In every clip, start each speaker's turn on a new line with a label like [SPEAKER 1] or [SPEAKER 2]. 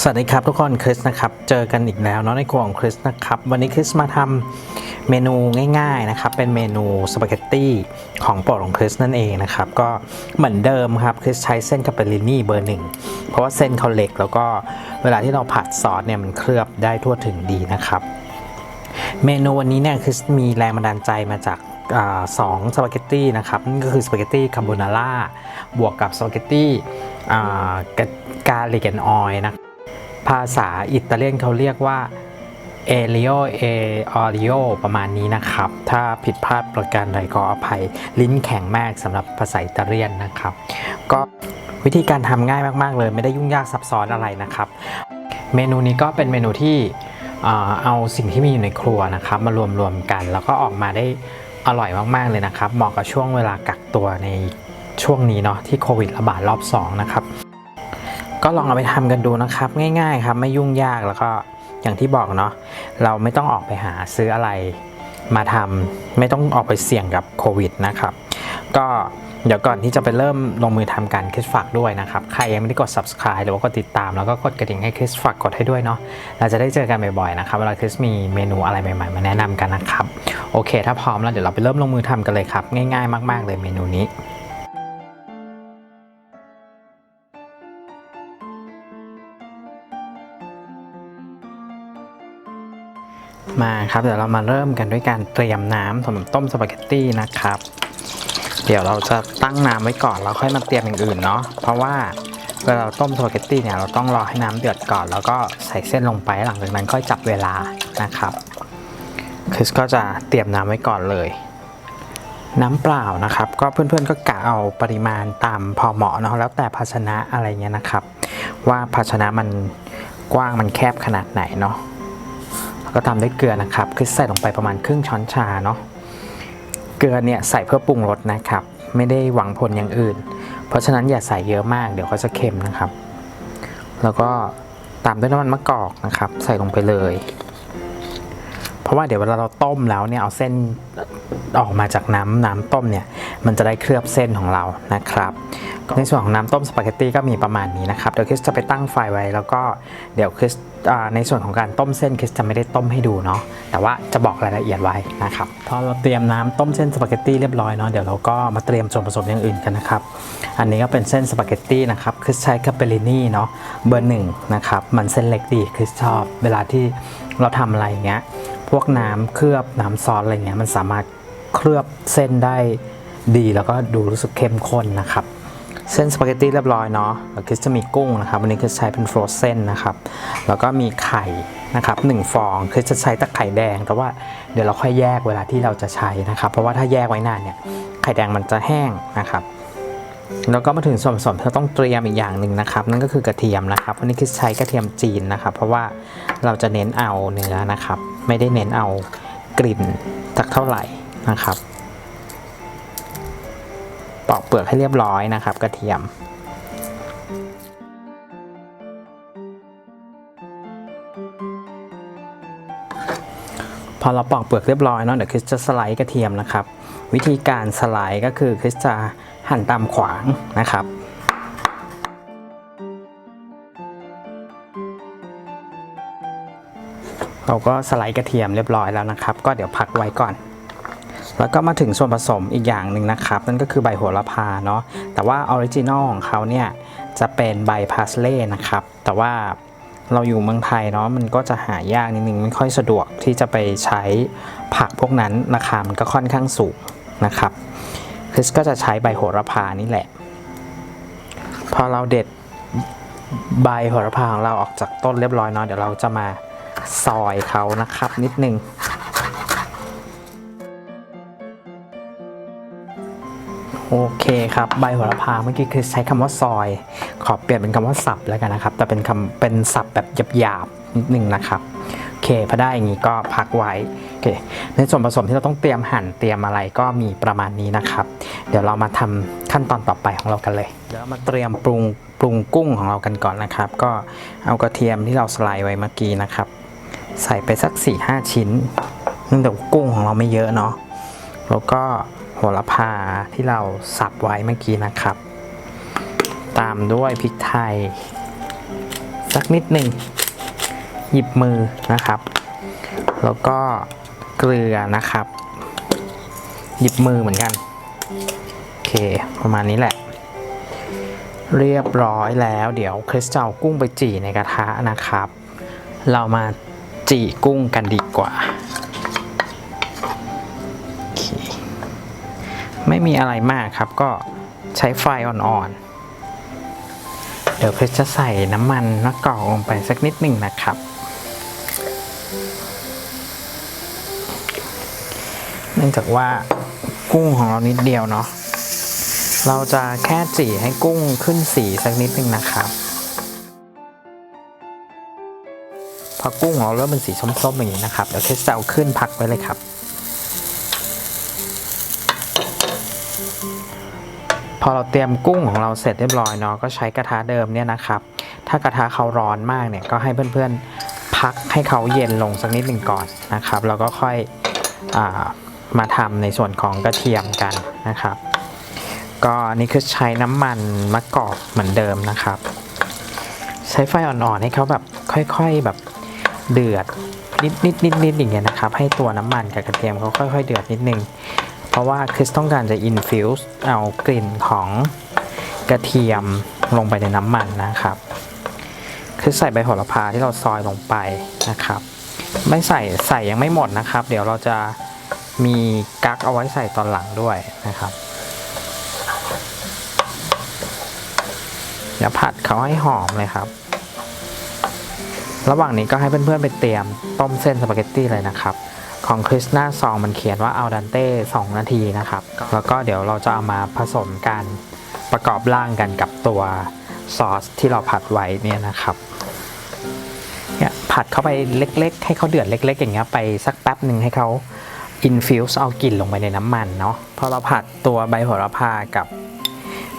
[SPEAKER 1] สวัสดีครับทุกคนคริสนะครับเจอกันอีกแล้วเนาะในครัวของคริสนะครับวันนี้คริสมาทำเมนูง่ายๆนะครับเป็นเมนูสปาเกตตี้ของโปรดของคริสนั่นเองนะครับก็เหมือนเดิมครับคริสใช้เส้นคาเปรินี่เบอร์หนึ่งเพราะว่าเส้นเขาเล็กแล้วก็เวลาที่เราผัดซอสเนี่ยมันเคลือบได้ทั่วถึงดีนะครับ เมนูวันนี้เนี่ยคือมีแรงบันดาลใจมาจากอสองสปาเกตตี้นะครับนั่นก็คือสปาเกตตี้คาโบนาร่าบวกกับสปาเกตตี้กาลิกแอนออยนะ ภาษาอิตาเลียนเขาเรียกว่าเอลิโอเอออริโอประมาณนี้นะครับ ถ้าผิดพลาดประการใดก็อภัย ลิ้นแข็งมากสำหรับภาษาอิตาเลียนนะครับ ก็วิธีการทำง่ายมาก ๆ เลย ไม่ได้ยุ่งยากซับซ้อนอะไรนะครับ เมนูนี้ก็เป็นเมนูที่เอาสิ่งที่มีอยู่ในครัวนะครับ มารวมรวมๆกัน แล้วก็ออกมาได้อร่อยมาก ๆ เลยนะครับ เหมาะกับช่วงเวลากักตัวในช่วงนี้เนาะที่โควิดระบาดรอบ 2 นะครับ ก็ลองเอาไปทำกันดูนะครับ ง่ายๆครับไม่ยุ่งยากแล้วก็อย่างที่บอกเนาะเราไม่ต้องออกไปหาซื้ออะไรมาทำไม่ต้องออกไปเสี่ยงกับโควิดนะครับ ก็เดี๋ยวก่อนที่จะไปเริ่มลงมือทำการคริสฝากด้วยนะครับ ใครยังไม่ได้กด subscribe หรือว่ากดติดตาม แล้วก็กดกระดิ่งให้คริสฝากกดให้ด้วยเนาะเราจะได้เจอกันบ่อยๆนะครับเวลาคริสมีเมนูอะไรใหม่ๆ มาแนะนำกันนะครับ โอเค ถ้าพร้อมแล้วเดี๋ยวเราไปเริ่มลงมือทำกันเลยครับ ง่ายๆ มาก ๆ เลยเมนูนี้ มาครับเดี๋ยวเรามาเริ่มกันด้วยการเตรียมน้ำสำหรับต้มสปาเกตตี้นะครับ เดี๋ยวเราจะตั้งน้ำไว้ก่อนแล้วค่อยมาเตรียมอย่างอื่นเนาะเพราะว่าเวลาเราต้มสปาเกตตี้เนี่ยเราต้องรอให้น้ำเดือดก่อน แล้วก็ใส่เส้นลงไปหลังจากนั้นค่อยจับเวลานะครับคริสก็จะเตรียมน้ำไว้ก่อนเลย น้ำเปล่านะครับ ก็เพื่อนๆก็กะเอาปริมาณตามพอเหมาะเนาะแล้วแต่ภาชนะอะไรเงี้ยนะครับ ว่าภาชนะมันกว้างมันแคบขนาดไหนเนาะ ก็ตามด้วยเกลือนะครับ คือใส่ลงไปประมาณครึ่งช้อนชาเนาะ เกลือเนี่ยใส่เพื่อปรุงรสนะครับ ไม่ได้หวังผลอย่างอื่น เพราะฉะนั้นอย่าใส่เยอะมาก เดี๋ยวเขาจะเค็มนะครับ แล้วก็ตามด้วยน้ำมันมะกอกนะครับ ใส่ลงไปเลย เพราะว่าเดี๋ยวเวลาเราต้มแล้วเนี่ยเอาเส้นออกมาจากน้ำน้ำต้มเนี่ยมันจะได้เคลือบเส้นของเรานะครับ ในส่วนของน้ำต้มสปาเกตตี้ก็มีประมาณนี้นะครับเดี๋ยวคริสจะไปตั้งไฟไว้แล้วก็เดี๋ยวคริสในส่วนของการต้มเส้นคริสจะไม่ได้ต้มให้ดูเนาะแต่ว่าจะบอกรายละเอียดไว้นะครับพอเราเตรียมน้ำต้มเส้นสปาเกตตี้เรียบร้อยเนาะเดี๋ยวเราก็มาเตรียมส่วนผสมอย่างอื่นกันนะครับอันนี้ก็เป็นเส้นสปาเกตตี้นะครับคริสใช้คาเปรินี่เนาะเบอร์หนึ่งนะครับมันเส้นเล็กดีคริสชอบเวลาที่เราทำอะไรอย่างเงี้ย วกน้ำเคลือบน้ำซอสอะไรเงี้ยมันสามารถเคลือบเส้นได้ดีแล้วก็ดูรู้สึกเข้มข้นนะครับ เส้นสปาเกตตี้เรียบร้อยเนาะแล้วคริสจะมีกุ้งนะครับ วันนี้คริสใช้เป็นฟรอสเซนนะครับ แล้วก็มีไข่นะครับหนึ่งฟองคริสจะใช้แต่ไข่แดง แต่ว่าเดี๋ยวเราค่อยแยกเวลาที่เราจะใช้นะครับ เพราะว่าถ้าแยกไว้นานเนี่ยไข่แดงมันจะแห้งนะครับ แล้วก็มาถึงส่วนผสมที่เราต้องเตรียมอีกอย่างหนึ่งนะครับ นั่นก็คือกระเทียมนะครับวันนี้คริสใช้กระเทียมจีนนะครับ เพราะว่าเราจะเน้นเอาเนื้อนะครับ ไม่ได้เน้นเอากลิ่นสักเท่าไหร่นะครับปอกเปลือกให้เรียบร้อยนะครับ กระเทียม พอเราปอกเปลือกเรียบร้อยเนาะเดี๋ยวคริสจะสไลด์กระเทียมนะครับ วิธีการสไลด์ก็คือคริสจะ หั่นตามขวางนะครับเราก็สไลด์กระเทียมเรียบร้อยแล้วนะครับ ก็เดี๋ยวพักไว้ก่อน แล้วก็มาถึงส่วนผสมอีกอย่างหนึ่งนะครับ นั่นก็คือใบโหระพาเนาะแต่ว่าออริจินอลของเขาเนี่ยจะเป็นใบพาสเล่นะครับ แต่ว่าเราอยู่เมืองไทยเนาะมันก็จะหายากนิดนึงไม่ค่อยสะดวกที่จะไปใช้ผักพวกนั้นราคามันก็ค่อนข้างสูงนะครับ คริสก็จะใช้ใบโหระพานี่แหละ พอเราเด็ดใบโหระพาของเราออกจากต้นเรียบร้อยเนาะเดี๋ยวเราจะมาซอยเขานะครับนิดนึงโอเคครับใบโหระพาเมื่อกี้คือใช้คำว่าซอย ขอเปลี่ยนเป็นคำว่าสับแล้วกันนะครับ แต่เป็นคำเป็นสับแบบหยาบๆนิดนึงนะครับ เคพอได้อย่างนี้ก็พักไว้โอเคในส่วนผสมที่เราต้องเตรียมหั่นเตรียมอะไรก็มีประมาณนี้นะครับ เดี๋ยวเรามาทำขั้นตอนต่อไปของเรากันเลย เดี๋ยวมาเตรียมปรุงปรุงกุ้งของเรากันก่อนนะครับ ก็เอากระเทียมที่เราสไลด์ไว้เมื่อกี้นะครับ ใส่ไปสัก 4-5 ชิ้นเนื่องจากกุ้งของเราไม่เยอะเนาะแล้วก็โหระพาที่เราสับไว้เมื่อกี้นะครับ ตามด้วยพริกไทย สักนิดหนึ่ง หยิบมือนะครับ แล้วก็เกลือนะครับ หยิบมือเหมือนกัน โอเค ประมาณนี้แหละ เรียบร้อยแล้วเดี๋ยวคริสจะเอากุ้งไปจี่ในกระทะนะครับ เรามาจี่กุ้งกันดีกว่า ไม่มีอะไรมากครับก็ใช้ไฟอ่อนๆ เดี๋ยวคริสจะใส่น้ำมันมะกอกลงไปสักนิดหนึ่งนะครับ เนื่องจากว่ากุ้งของเรานิดเดียวเนาะ เราจะแค่จี่ให้กุ้งขึ้นสีสักนิดหนึ่งนะครับ พอกุ้งของเราเริ่มเป็นสีส้มๆอย่างนี้นะครับ เดี๋ยวเทสจะเอาขึ้นพักไว้เลยครับ พอเราเตรียมกุ้งของเราเสร็จเรียบร้อยเนาะก็ใช้กระทะเดิมเนี่ยนะครับ ถ้ากระทะเขาร้อนมากเนี่ยก็ให้เพื่อนๆพักให้เขาเย็นลงสักนิดหนึ่งก่อนนะครับ แล้วก็ค่อยอามาทำในส่วนของกระเทียมกันนะครับ ก็อันนี้คือใช้น้ำมันมะกอกเหมือนเดิมนะครับ ใช้ไฟอ่อนๆให้เขาแบบค่อยๆแบบเดือดนิดนิดนิดนิดอย่างเงี้ยนะครับ ให้ตัวน้ำมันกับกระเทียมเขาค่อย ๆ เดือดนิดนึง เพราะว่าคริสต้องการจะอินฟิวส์เอากลิ่นของกระเทียมลงไปในน้ำมันนะครับคริสใส่ใบโหระพาที่เราซอยลงไปนะครับ ไม่ใส่ใส่ยังไม่หมดนะครับ เดี๋ยวเราจะมีกั๊กเอาไว้ใส่ตอนหลังด้วยนะครับเดี๋ยวผัดเขาให้หอมเลยครับ ระหว่างนี้ก็ให้เพื่อนๆไปเตรียมต้มเส้นสปาเกตตี้เลยนะครับ ของคริสหน้าซองมันเขียนว่าเอาดันเต้2นาทีนะครับ แล้วก็เดี๋ยวเราจะเอามาผสมกันประกอบร่างกันกับตัวซอสที่เราผัดไว้เนี่ยนะครับเนี่ยผัดเข้าไปเล็ก ๆ ให้เขาเดือดเล็ก ๆ อย่างเงี้ยไปสักแป๊บหนึ่งให้เขาอินฟิวส์เอากลิ่นลงไปในน้ำมันเนาะพอเราผัดตัวใบโหระพากับ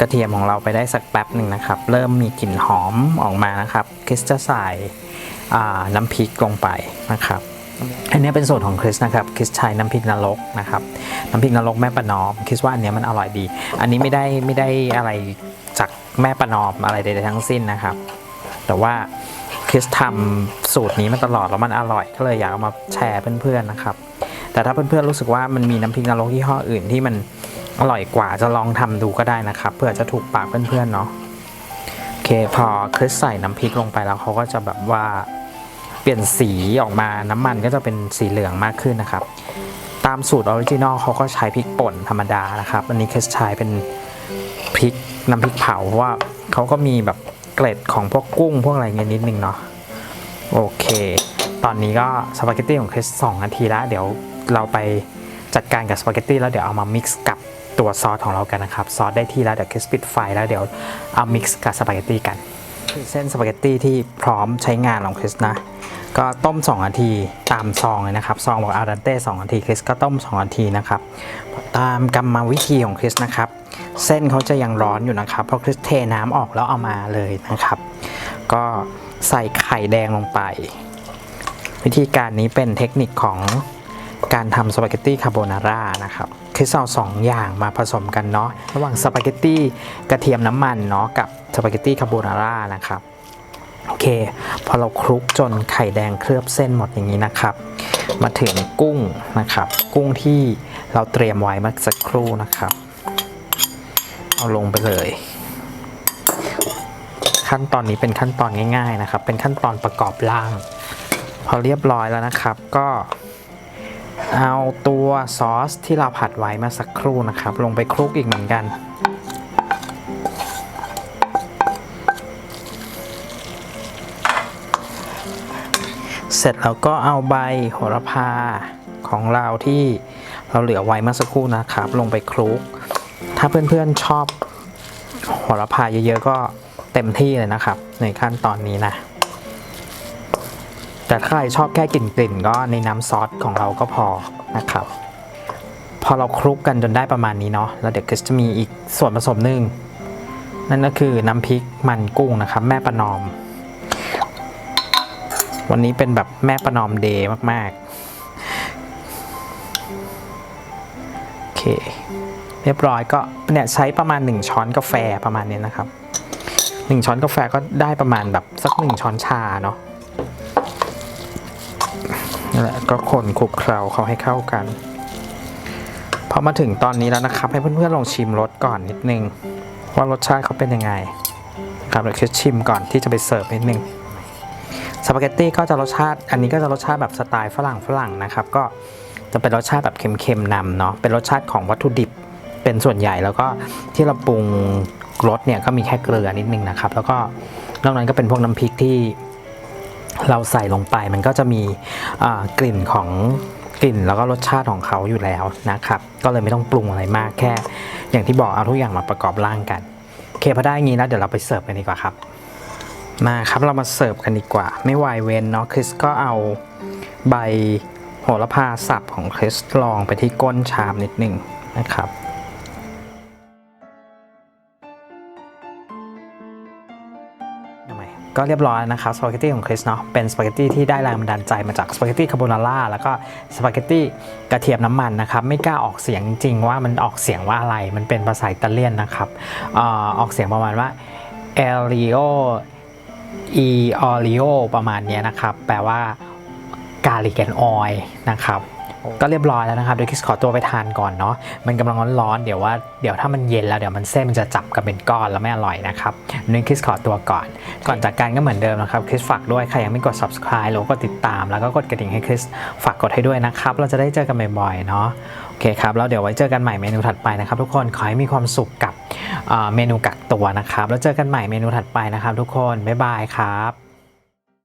[SPEAKER 1] กระเทียมของเราไปได้สักแป๊บหนึ่งนะครับ เริ่มมีกลิ่นหอมออกมานะครับคริสจะใส่อ่าน้ำพริกลงไปนะครับ อันนี้เป็นสูตรของคริสนะครับคริสใช้น้ำพริกนรกนะครับน้ำพริกนรกแม่ประนอมคริสว่าอันนี้มันอร่อยดี อันนี้ไม่ได้ไม่ได้อะไรจากแม่ประนอมอะไรใดๆทั้งสิ้นนะครับ แต่ว่าคริสทำสูตรนี้มาตลอดแล้วมันอร่อยก็เลยอยากเอามาแชร์เพื่อนๆนะครับ แต่ถ้าเพื่อนๆรู้สึกว่ามันมีน้ำพริกนรกยี่ห้ออื่นที่มันอร่อยกว่าจะลองทำดูก็ได้นะครับเพื่อจะถูกปากเพื่อนๆเนาะโอเคพอคริสใส่น้ำพริกลงไปแล้วเขาก็จะแบบว่า เปลี่ยนสีออกมาน้ำมันก็จะเป็นสีเหลืองมากขึ้นนะครับ ตามสูตรออริจินอลเขาก็ใช้พริกป่นธรรมดานะครับ อันนี้คริสใช้เป็นพริกน้ำพริกเผาเพราะว่าเขาก็มีแบบเกล็ดของพวกกุ้งพวกอะไรเงี้ยนิดนึงเนาะโอเค ตอนนี้ก็สปาเกตตี้ของคริส2นาทีแล้วเดี๋ยวเราไปจัดการกับสปาเกตตี้แล้วเดี๋ยวเอามา mix กับตัวซอสของเรากันนะครับ ซอสได้ที่แล้วเดี๋ยวคริสปิดไฟแล้วเดี๋ยวเอา mix กับสปาเกตตี้กัน คือเส้นสปาเกตตี้ที่พร้อมใช้งานของคริสนะ ก็ต้ม 2 นาทีตามซองเลยนะครับ ซองบอกอารันเต้2นาทีคริสก็ต้ม 2 นาทีนะครับ ตามกรรมวิธีของคริสนะครับ เส้นเขาจะยังร้อนอยู่นะครับ เพราะคริสเทน้ำออกแล้วเอามาเลยนะครับ ก็ใส่ไข่แดงลงไป วิธีการนี้เป็นเทคนิคของ การทำสปาเกตตี้คาโบนาร่านะครับคือเอาสองอย่างมาผสมกันเนาะระหว่างสปาเกตตี้กระเทียมน้ำมันเนาะกับสปาเกตตี้คาโบนาร่านะครับโอเค พอเราคลุกจนไข่แดงเคลือบเส้นหมดอย่างนี้นะครับ มาถึงกุ้งนะครับ กุ้งที่เราเตรียมไว้เมื่อสักครู่นะครับ เอาลงไปเลย ขั้นตอนนี้เป็นขั้นตอนง่าย ๆนะครับ เป็นขั้นตอนประกอบร่าง พอเรียบร้อยแล้วนะครับ ก็ เอาตัวซอสที่เราผัดไว้มาสักครู่นะครับ ลงไปคลุกอีกเหมือนกัน เสร็จแล้วก็เอาใบโหระพาของเราที่เราเหลือไว้เมื่อสักครู่นะครับ ลงไปคลุก ถ้าเพื่อนๆชอบโหระพาเยอะๆก็เต็มที่เลยนะครับ ในขั้นตอนนี้นะ แต่ถ้าใครชอบแค่กลิ่นๆก็ในน้ำซอสของเราก็พอนะครับ พอเราคลุกกันจนได้ประมาณนี้เนาะแล้วเดี๋ยวก็จะมีอีกส่วนผสมหนึ่งนั่นก็คือน้ำพริกมันกุ้งนะครับ แม่ประนอม วันนี้เป็นแบบแม่ประนอมเดย์มากๆโอเค เรียบร้อยก็เนี่ยใช้ประมาณ 1 ช้อนกาแฟประมาณนี้นะครับหนึ่งช้อนกาแฟก็ได้ประมาณแบบสักหนึ่งช้อนชาเนาะ นั่นแหละก็คนคลุกเคล้าเขาให้เข้ากัน พอมาถึงตอนนี้แล้วนะครับ ให้เพื่อนๆลองชิมรสก่อนนิดนึง ว่ารสชาติเขาเป็นยังไงครับเดี๋ยวคิดชิมก่อนที่จะไปเสิร์ฟนิดนึงสปาเกตตี้ก็จะรสชาติ อันนี้ก็จะรสชาติแบบสไตล์ฝรั่งฝรั่งนะครับ ก็จะเป็นรสชาติแบบเค็มๆนำเนาะเป็นรสชาติของวัตถุดิบเป็นส่วนใหญ่แล้วก็ที่เราปรุงรสเนี่ยก็มีแค่เกลือนิดนึงนะครับ แล้วก็นอกนั้นก็เป็นพวกน้ำพริกที่ เราใส่ลงไปมันก็จะมีกลิ่นของกลิ่นแล้วก็รสชาติของเขาอยู่แล้วนะครับ ก็เลยไม่ต้องปรุงอะไรมากแค่ อย่างที่บอกเอาทุกอย่างมาประกอบร่างกันโอเคพอได้งี้แล้วเดี๋ยวเราไปเสิร์ฟกันดีกว่าครับ มาครับเรามาเสิร์ฟกันดีกว่า ไม่วายเว้นเนาะคริสก็เอาใบโหระพาสับของคริสลองไปที่ก้นชามนิดนึงนะครับ ก็เรียบร้อยนะครับสปาเกตตี้ของคริสเนาะเป็นสปาเกตตี้ที่ได้แรงบันดาลใจมาจากสปาเกตตี้คาโบนาร่าแล้วก็สปาเกตตี้กระเทียมน้ำมันนะครับไม่กล้าออกเสียงจริงๆว่ามันออกเสียงว่าอะไร มันเป็นภาษาอิตาเลียนนะครับออกเสียงประมาณว่า e l i o e o l i o ประมาณนี้นะครับ แปลว่ากาลิกแอนออยนะครับ ก็เรียบร้อยแล้วนะครับเดี๋ยวคริสขอตัวไปทานก่อนเนาะมันกำลังร้อนๆเดี๋ยวว่าเดี๋ยวถ้ามันเย็นแล้วเดี๋ยวมันเส้นมันจะจับกันเป็นก้อนแล้วไม่อร่อยนะครับนี่คริสขอตัวก่อน ก่อนจากการก็เหมือนเดิมนะครับคริสฝากด้วยใครยังไม่กด subscribe หรือว่ากดติดตาม แล้วก็กดกระดิ่งให้คริสฝากกดให้ด้วยนะครับ เราจะได้เจอกันบ่อยๆเนาะโอเคครับแล้วเดี๋ยวไว้เจอกันใหม่เมนูถัดไปนะครับ ทุกคนขอให้มีความสุขกับเอ่อเมนูกักตัวนะครับแล้วเจอกันใหม่เมนูถัดไปนะครับ ทุกคนบ๊ายบายครับ